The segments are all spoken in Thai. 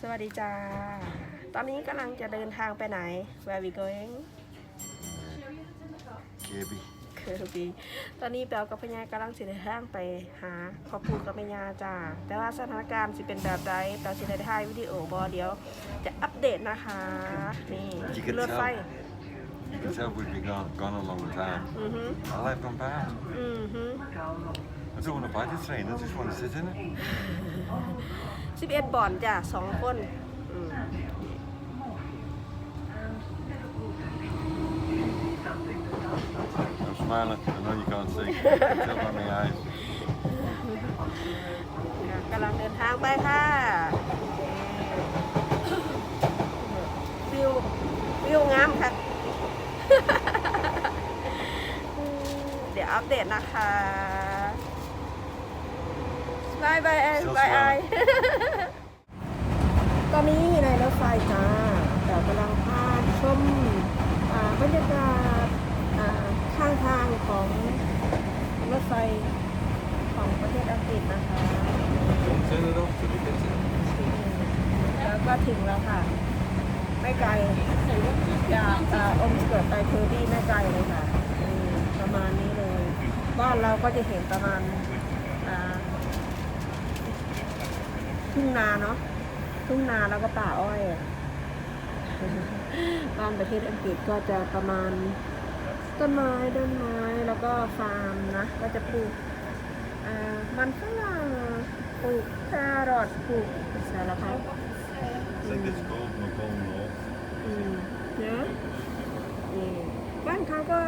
สวัสดีจ้า ตอนนี้กำลังจะเดินทางไปไหน Where we going KB. คือปีตอนนี้แปลกับพญากำลังสิเดินทางไปหาพ่อปู่กับแม่ย่าจ้า แต่ว่าสถานการณ์สิเป็นแบบใดแปลสิได้ถ่ายวิดีโอบอเดี๋ยวจะอัปเดตนะคะ นี่ขึ้นรถไฟ You can tell we've been gone, gone a long time. อือฮึ I like gone back. อื อฮึ I don't want to buy the train, I just want to sit in it. สิบเอ็ดบอนจ้ะสองคนอืม I'm smiling, I know you can't see. You can tell by my eyes. กำลังเดินทางไปค่ะวิววิวงามค่ะ เดี๋ยวอัปเดตนะคะ บายบายบายบายตอนนี้ในรถไฟจ้าแต่กำลังพาชมอ่าบรรยากาศอ่าข้างทางของรถไฟของประเทศอังกฤษนะคะ Turn it off till you get it. แล้วก็ถึงแล้วค่ะ ไม่ไกลจากอ่าอมสเกิดไปเคอร์บี้ไม่ไกลเลยค่ะอืมประมาณนี้เลย บ้านเราก็จะเห็นประมาณอ่า ทุ่งนาเนาะทุ่งนาแล้วก็ป่าอ้อยอะบ้านประเทศอังกฤษก็จะประมาณ ต้นไม้ต้นไม้แล้วก็ฟาร์มนะ ก็จะปลูกอ่ามันฝรั่งปลูกแครอทปลูกสารพัด I think it's called Macomb North. อืมนะอืมบ้านเขาก็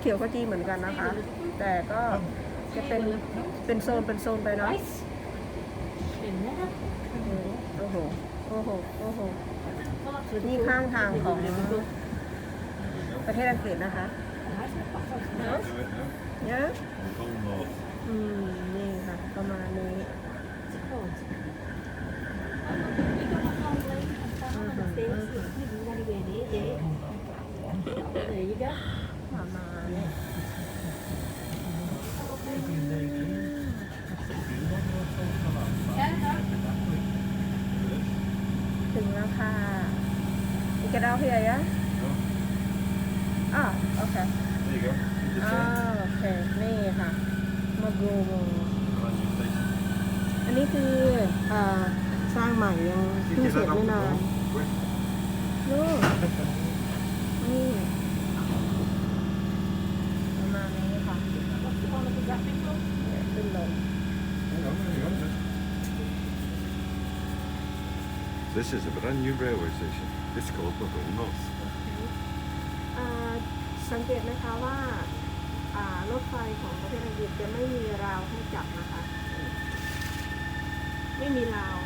เขียวขจีเหมือนกันนะคะ แต่ก็จะเป็นเป็นโซนเป็นโซนไปเนาะ อืมโอ้โห โอ้โห โอ้โหอยู่ที่ข้างทางของประเทศอังกฤษนะคะเนอะ Do it now. เนอะ Macomb North. อืม นี่ค่ะ ประมาณนี้ There you go. ประม แล้วค่ะ You get out here, yeah? No? อ่าโอเค There you go. The อ่า train. โอเค นี่ค่ะมาโกโม Brand new station. อันนี้คืออ่าสร้างใหม่ยัง You เพิ่ง get เสร็จ that ไม่ off the นาน phone. Quick. นู่นนี่ประมาณนี้ค่ะเนี่ยขึ้นลง Hang on, hang on. This is a brand new railway station. It's called Macomb North. อ่าสังเกตไหมคะว่าอ่ารถไฟของประเทศอังกฤษจะไม่มีราวให้จับนะคะ ไม่มีราว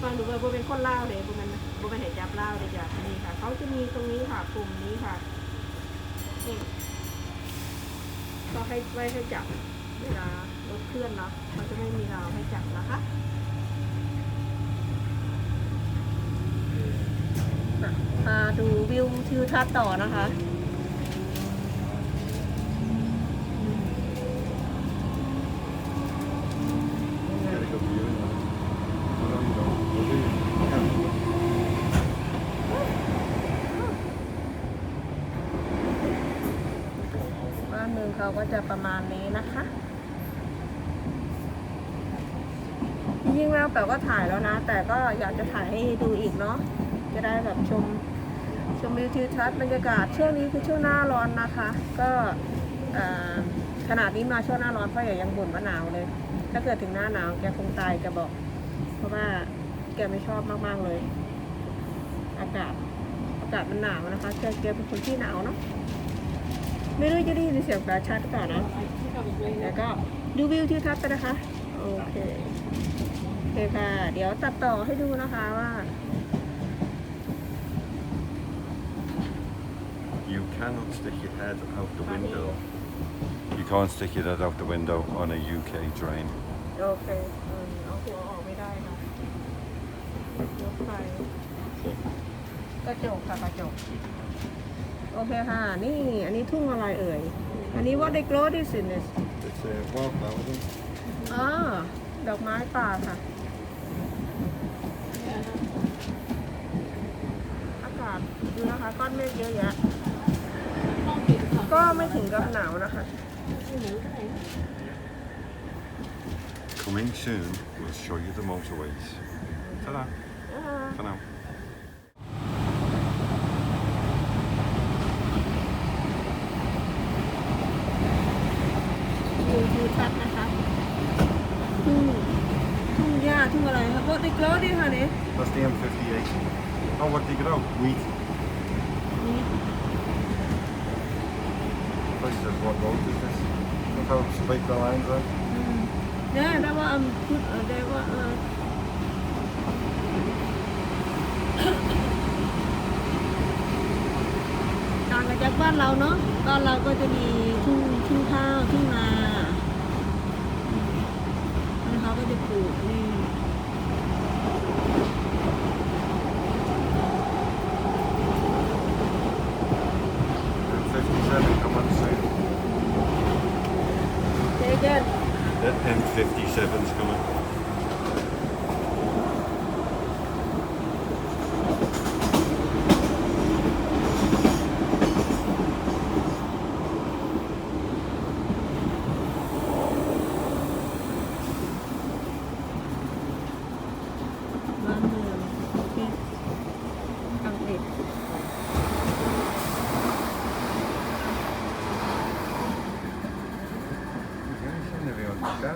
ฟังดูว่าโบเป็นคนเล่าวเลยโบเป็นโบเป็นเห็นจับเล่าวเลยจ้ะนี่ค่ะเขาจะมีตรงนี้ค่ะปุ่มนี้ค่ะนี่ก็ให้ไว้ให้จับเวลารถเคลื่อนเนาะเขาจะไม่มีราวให้จับนะคะ มาดูวิวทิวทัศน์ต่อนะคะ บ้านเมืองเขาก็จะประมาณนี้นะคะจริงๆแล้วแปลก็ถ่ายแล้วนะ แต่ก็อยากจะถ่ายให้ดูอีกเนาะจะได้แบบชม ชมวิวทิวทัศน์บรรยากาศช่วงนี้คือช่วงหน้าร้อนนะคะ ก็ขนาดนี้มาช่วงหน้าร้อนพ่อใหญ่ยังบ่นว่าหนาวเลย ถ้าเกิดถึงหน้าหนาวแกคงตายแกบอก เพราะว่าแกไม่ชอบมากๆเลย อากาศอากาศมันหนาวนะคะแกแกเป็นคนที่หนาวเนาะไม่รู้จะได้ยินเสียงแฟชชัดหรือเปล่านะแต่ก็ดูวิวทิวทัศน์ไปนะคะ โอเคโอเคค่ะ เดี๋ยวตัดต่อให้ดูนะคะว่า cannot stick your head out the window. You can't stick your head out the window on a UK train. โอเคเออเอาหัวออกไม่ได้เนอะยกไปกระจกค่ะกระจก โอเคค่ะ นี่อันนี้ทุ่งอะไรเอ่ย อันนี้ what they grow this in is It's a wildflower. อ๋อดอกไม้ป่าค่ะ อากาศดูนะคะ ก้อนเมฆเยอะแยะ ก็ไม่ถึงกับหนาวนะคะ Coming soon, we'll show you the motorways. Ta-da, อ่า for now. ดูทิวทัศน์นะคะทุ่งทุ่งหญ้าทุ่งอะไรครับว่าติ๊กแล้วดิค่ะเนี่ย That's the M58. Oh, what did you get out? Wheat. นี่ Place says, what road is this? Look how straight the lines are. อืมเนี่ยได้ว่าอันพูดเออได้ว่าเออต่างกันจากบ้านเราเนาะบ้านเราก็จะมีทุ่งทุ่งข้าวทุ่งนาอืมแล้วเขาก็จะปลูกนี่ ที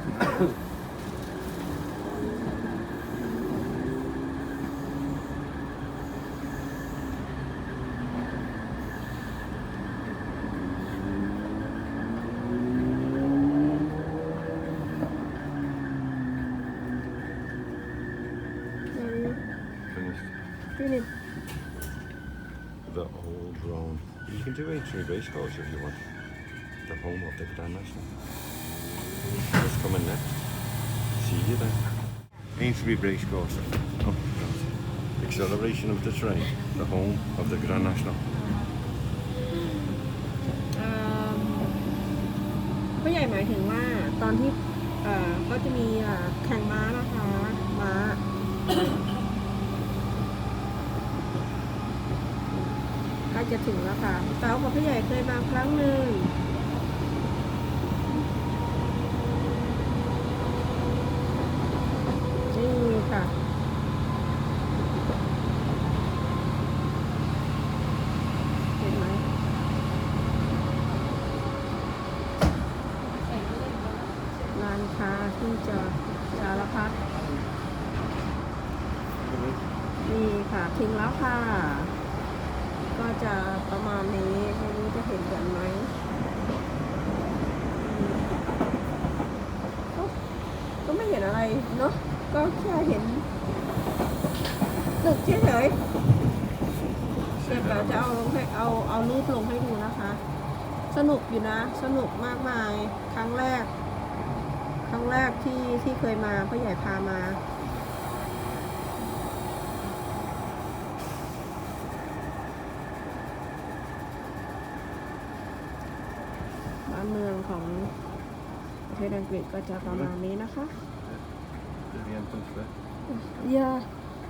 ่นี่ The old drone. You can do Aintree Race Course if you want. The home of the National. What's coming next? See you then. Aintree Race Course. Oh, God. Acceleration of the train. The home of the Grand National. เอิ่มผู้ใหญ่หมายถึงว่าตอนที่เอ่อก็จะมีเอ่อแข่งม้านะคะม้าใกล้จะถึงแล้วค่ะเต้ากับผู้ใหญ่เคยมาครั้งหนึ่งนี่ค่ะ เห็นไหม ร้านค้า ที่จะสารพัดนี่ค่ะถึงแล้วค่ะ ก็จะประมาณนี้ไม่รู้จะเห็นกันไหมอืมก็ก็ไม่เห็นอะไรเนาะก็แค่เห็นตึกเฉยๆเดี๋ยวเราจะเอาลงให้เอาเอารูปลงให้ดูนะคะ สนุกอยู่นะ สนุกมากมาย ครั้งแรก ครั้งแรกที่ที่เคยมาพ่อใหญ่พามา บ้านเมืองของประเทศอังกฤษก็จะประมาณนี้นะคะ Is the entrance there? Yeah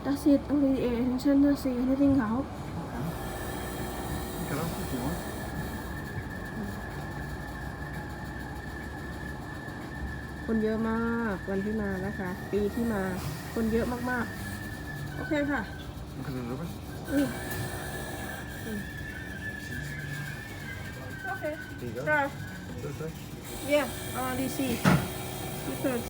that's it only attention to see anything เขา You can ask if you want. คนเยอะมากวันที่มานะคะ ปีที่มาคนเยอะมากๆ โอเคค่ะ Look at the rubbish. อืมอืมโอเค There you go. ได้ What's that say? Yeah, uh, DC. You could